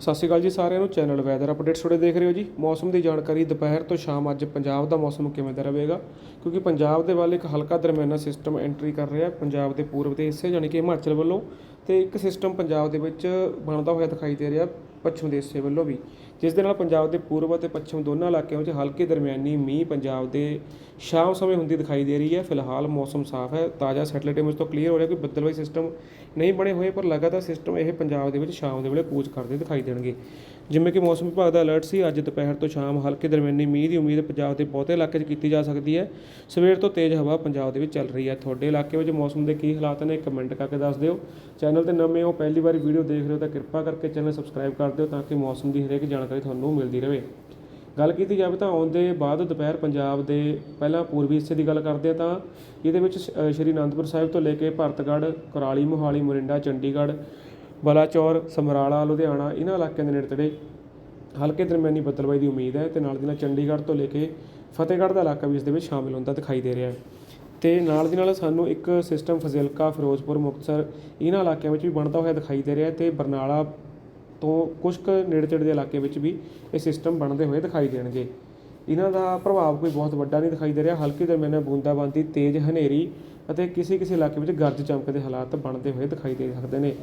ਸਤਿ ਸ਼੍ਰੀ ਅਕਾਲ ਜੀ ਸਾਰਿਆਂ ਨੂੰ ਚੈਨਲ ਵੈਦਰ ਅਪਡੇਟਸ ਤੁਹਾਡੇ ਦੇਖ ਰਹੇ ਹੋ ਜੀ। ਮੌਸਮ ਦੀ ਜਾਣਕਾਰੀ ਦੁਪਹਿਰ ਤੋਂ ਸ਼ਾਮ ਅੱਜ ਪੰਜਾਬ ਦਾ ਮੌਸਮ ਕਿਵੇਂ ਦਾ ਰਹੇਗਾ? ਕਿਉਂਕਿ ਪੰਜਾਬ ਦੇ ਵੱਲ ਇੱਕ ਹਲਕਾ ਦਰਮਿਆਨਾ ਸਿਸਟਮ ਐਂਟਰੀ ਕਰ ਰਿਹਾ ਪੰਜਾਬ ਦੇ ਪੂਰਬ ਦੇ ਹਿੱਸੇ, ਯਾਨੀ ਕਿ ਹਿਮਾਚਲ ਵੱਲੋਂ ਤੇ ਇੱਕ ਸਿਸਟਮ ਪੰਜਾਬ ਦੇ ਵਿੱਚ ਬਣਦਾ ਹੋਇਆ ਦਿਖਾਈ ਦੇ ਰਿਹਾ ਪੱਛਮ ਦੇ ਹਿੱਸੇ ਵੱਲੋਂ ਵੀ, ਜਿਸ ਦੇ ਨਾਲ ਪੰਜਾਬ ਦੇ ਪੂਰਬ ਅਤੇ ਪੱਛਮ ਦੋਨਾਂ ਇਲਾਕਿਆਂ ਵਿੱਚ ਹਲਕੇ ਦਰਮਿਆਨੀ ਮੀਂਹ ਪੰਜਾਬ ਦੇ ਸ਼ਾਮ ਸਮੇਂ ਹੁੰਦੀ ਦਿਖਾਈ ਦੇ ਰਹੀ ਹੈ। ਫਿਲਹਾਲ ਮੌਸਮ ਸਾਫ਼ ਹੈ, ਤਾਜ਼ਾ ਸੈਟਲਾਈਟ ਇਮੇਜ ਤੋਂ ਕਲੀਅਰ ਹੋ ਰਿਹਾ ਕੋਈ ਬੱਦਲਵਾਈ ਸਿਸਟਮ ਨਹੀਂ ਬਣੇ ਹੋਏ, ਪਰ ਲਗਾਤਾਰ ਸਿਸਟਮ ਇਹ ਪੰਜਾਬ ਦੇ ਵਿੱਚ ਸ਼ਾਮ ਦੇ ਵੇਲੇ ਕੂਚ ਕਰਦੇ ਦਿਖਾਈ ਦੇਣਗੇ। ਜਿਵੇਂ ਕਿ ਮੌਸਮ ਵਿਭਾਗ ਦਾ ਅਲਰਟ ਸੀ, ਅੱਜ ਦੁਪਹਿਰ ਤੋਂ ਸ਼ਾਮ ਹਲਕੇ ਦਰਮਿਆਨੀ ਮੀਂਹ ਦੀ ਉਮੀਦ ਪੰਜਾਬ ਦੇ ਬਹੁਤੇ ਇਲਾਕੇ 'ਚ ਕੀਤੀ ਜਾ ਸਕਦੀ ਹੈ। ਸਵੇਰ ਤੋਂ ਤੇਜ਼ ਹਵਾ ਪੰਜਾਬ ਦੇ ਵਿੱਚ ਚੱਲ ਰਹੀ ਹੈ। ਤੁਹਾਡੇ ਇਲਾਕੇ ਵਿੱਚ ਮੌਸਮ ਦੇ ਕੀ ਹਾਲਾਤ ਨੇ ਕਮੈਂਟ ਕਰਕੇ ਦੱਸ ਦਿਓ। ਚੈਨਲ ਤੇ ਨਵੇਂ ਹੋ, ਪਹਿਲੀ ਵਾਰੀ ਵੀਡੀਓ ਦੇਖ ਰਹੇ ਹੋ ਤਾਂ ਕਿਰਪਾ ਕਰਕੇ ਚੈਨਲ ਸਬਸਕ੍ਰਾਈਬ ਕਰ ਦਿਓ ਤਾਂ ਕਿ ਮੌਸਮ ਦੀ ਹਰੇਕ ਜਾਣਕਾਰੀ ਤੁਹਾਨੂੰ ਮਿਲਦੀ ਰਹੇ। ਗੱਲ ਕੀਤੀ ਜਾਵੇ ਤਾਂ ਆਉਣ ਦੇ ਬਾਅਦ ਦੁਪਹਿਰ ਪੰਜਾਬ ਦੇ ਪਹਿਲਾਂ ਪੂਰਬੀ ਹਿੱਸੇ ਦੀ ਗੱਲ ਕਰਦੇ ਆ ਤਾਂ ਇਹਦੇ ਵਿੱਚ ਸ਼੍ਰੀ ਅਨੰਦਪੁਰ ਸਾਹਿਬ ਤੋਂ ਲੈ ਕੇ ਭਰਤਗੜ੍ਹ, ਕੁਰਾਲੀ, ਮੋਹਾਲੀ, ਮੋਰਿੰਡਾ, ਚੰਡੀਗੜ੍ਹ, ਬਲਾਚੌਰ, ਸਮਰਾਲਾ, ਲੁਧਿਆਣਾ ਇਹਨਾਂ ਇਲਾਕਿਆਂ ਦੇ ਨੇੜੇ ਤੇੜੇ ਹਲਕੇ ਦਰਮਿਆਨੀ ਬੱਦਲਬਾਈ ਦੀ ਉਮੀਦ ਹੈ ਤੇ ਨਾਲ ਦੀ ਨਾਲ ਚੰਡੀਗੜ੍ਹ ਤੋਂ ਲੈ ਕੇ ਫਤਿਹਗੜ੍ਹ ਦਾ ਇਲਾਕਾ ਵੀ ਇਸ ਦੇ ਵਿੱਚ ਸ਼ਾਮਿਲ ਹੁੰਦਾ ਦਿਖਾਈ ਦੇ ਰਿਹਾ ਹੈ। ਅਤੇ ਨਾਲ ਦੀ ਨਾਲ ਸਾਨੂੰ ਇੱਕ ਸਿਸਟਮ ਫਜ਼ਿਲਕਾ, ਫਿਰੋਜ਼ਪੁਰ, ਮੁਕਤਸਰ ਇਹਨਾਂ ਇਲਾਕਿਆਂ ਵਿੱਚ ਵੀ ਬਣਦਾ ਹੋਇਆ ਦਿਖਾਈ ਦੇ ਰਿਹਾ ਅਤੇ ਬਰਨਾਲਾ ਤੋਂ ਕੁਛ ਕੁ ਨੇੜੇ ਤੇੜੇ ਦੇ ਇਲਾਕੇ ਵਿੱਚ ਵੀ ਇਹ ਸਿਸਟਮ ਬਣਦੇ ਹੋਏ ਦਿਖਾਈ ਦੇਣਗੇ। ਇਹਨਾਂ ਦਾ ਪ੍ਰਭਾਵ ਕੋਈ ਬਹੁਤ ਵੱਡਾ ਨਹੀਂ ਦਿਖਾਈ ਦੇ ਰਿਹਾ। ਹਲਕੀ ਦਰਮਿਆਨਾ ਬੂੰਦਾਬਾਂਦੀ, ਤੇਜ਼ ਹਨੇਰੀ ਅਤੇ ਕਿਸੇ ਕਿਸੇ ਇਲਾਕੇ ਵਿੱਚ ਗਰਜ ਚਮਕ ਦੇ ਹਾਲਾਤ ਬਣਦੇ ਹੋਏ ਦਿਖਾਈ ਦੇ ਸਕਦੇ ਨੇ।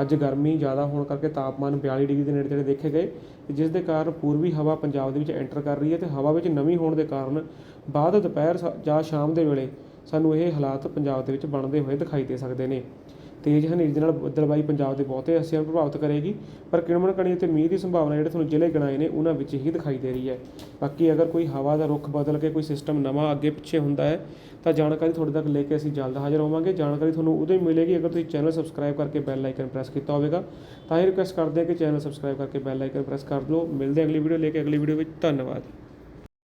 ਅੱਜ ਗਰਮੀ ਜ਼ਿਆਦਾ ਹੋਣ ਕਰਕੇ ਤਾਪਮਾਨ 42 ਡਿਗਰੀ ਦੇ ਨੇੜੇ ਤੇੜੇ ਦੇਖੇ ਗਏ, ਜਿਸ ਦੇ ਕਾਰਨ ਪੂਰਬੀ ਹਵਾ ਪੰਜਾਬ ਦੇ ਵਿੱਚ ਐਂਟਰ ਕਰ ਰਹੀ ਹੈ ਤੇ ਹਵਾ ਵਿੱਚ ਨਮੀ ਹੋਣ ਦੇ ਕਾਰਨ ਬਾਅਦ ਦੁਪਹਿਰ ਸ- ਜਾਂ ਸ਼ਾਮ ਦੇ ਵੇਲੇ ਸਾਨੂੰ ਇਹ ਹਾਲਾਤ ਪੰਜਾਬ ਦੇ ਵਿੱਚ ਬਣਦੇ ਹੋਏ ਦਿਖਾਈ ਦੇ ਸਕਦੇ ਨੇ। ਤੇਜ਼ ਹਨੇਰੀ ਦੇ ਨਾਲ ਬੱਦਲਬਾਈ ਪੰਜਾਬ ਦੇ ਬਹੁਤੇ ਹਿੱਸਿਆਂ ਨੂੰ ਪ੍ਰਭਾਵਿਤ ਕਰੇਗੀ, ਪਰ ਕਿਣਮਣ ਕਣੀ ਅਤੇ ਮੀਂਹ ਦੀ ਸੰਭਾਵਨਾ ਜਿਹੜੇ ਤੁਹਾਨੂੰ ਜ਼ਿਲ੍ਹੇ ਗਿਣਾਏ ਨੇ, ਉਹਨਾਂ ਵਿੱਚ ਹੀ ਦਿਖਾਈ ਦੇ ਰਹੀ ਹੈ। ਬਾਕੀ ਅਗਰ ਕੋਈ ਹਵਾ ਦਾ ਰੁਖ ਬਦਲ ਕੇ ਕੋਈ ਸਿਸਟਮ ਨਵਾਂ ਅੱਗੇ ਪਿੱਛੇ ਹੁੰਦਾ ਹੈ, ਤਾਂ ਜਾਣਕਾਰੀ ਤੁਹਾਡੇ ਤੱਕ ਲੈ ਕੇ ਅਸੀਂ ਜਲਦ ਹਾਜ਼ਰ ਹੋਵਾਂਗੇ। ਜਾਣਕਾਰੀ ਤੁਹਾਨੂੰ ਉਦੋਂ ਹੀ ਮਿਲੇਗੀ ਅਗਰ ਤੁਸੀਂ ਚੈਨਲ ਸਬਸਕ੍ਰਾਈਬ ਕਰਕੇ ਬੈਲ ਆਈਕਨ ਪ੍ਰੈਸ ਕੀਤਾ ਹੋਵੇਗਾ। ਤਾਂ ਹੀ ਰਿਕੁਐਸਟ ਕਰਦੇ ਹਾਂ ਕਿ ਚੈਨਲ ਸਬਸਕ੍ਰਾਈਬ ਕਰਕੇ ਬੈਲ ਆਈਕਨ ਪ੍ਰੈਸ ਕਰ ਲਓ ਮਿਲਦੇ ਹਾਂ ਅਗਲੀ ਵੀਡੀਓ ਲੈ ਕੇ। ਅਗਲੀ ਵੀਡੀਓ ਵਿੱਚ ਧੰਨਵਾਦ।